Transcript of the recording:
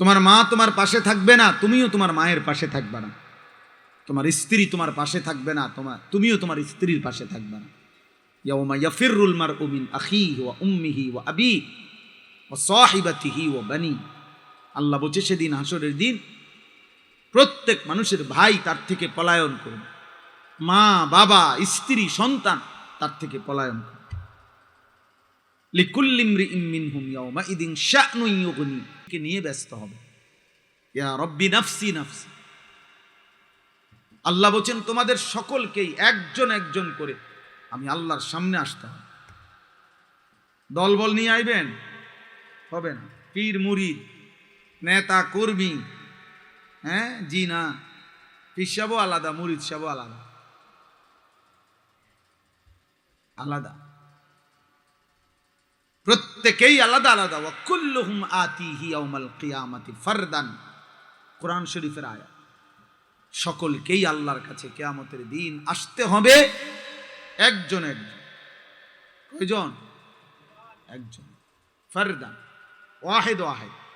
তোমার মা তোমার পাশে থাকবে না, তুমিও তোমার মায়ের পাশে থাকবে না। তোমার স্ত্রী তোমার পাশে থাকবে না, তোমার, তুমিও তোমার স্ত্রীর পাশে থাকবে না। ইয়াউমা ইয়াফিরুল মারউ মিন আখিহি ওয়া উম্মিহি ওয়া আবি ওয়া সাহিবাতিহি ওয়া বানি। আল্লাহ বলছে, সেদিন হাসরের দিন প্রত্যেক মানুষের ভাই তার থেকে পলায়ন করবে। মা, বাবা, স্ত্রী, সন্তান তার থেকে পলায়ন করবে। লিকুল্লিমরি ইমিনহুম ইয়াউমা ইদিন শানু ইউগনি। কে নিয়ে ব্যস্ত হবে। রব্বি নাফসি নাফসি। আল্লাহ বলছেন, তোমাদের সকলকেই একজন একজন করে আমি আল্লাহর সামনে আসতে হবে। দলবল নিয়ে আইবেন? হবে না। পীর, মুরিদ, নেতা, কর্মী হ্যাঁ জি না পীর আলাদা, মুরিদ সাহেবও আলাদা। আলাদা। প্রত্যেকেই আলাদা আলাদা। ওয়াকুল্লুহুম আতিহি ইয়াউমাল কিয়ামাতি ফারদান। কোরআন শরীফের আয়া সকলকেই আল্লাহর কাছে কেয়ামতের দিন আসতে হবে। একজন একজন। কয়জন? একজন। ফারদান। ওয়াহেদ ওয়াহেদ।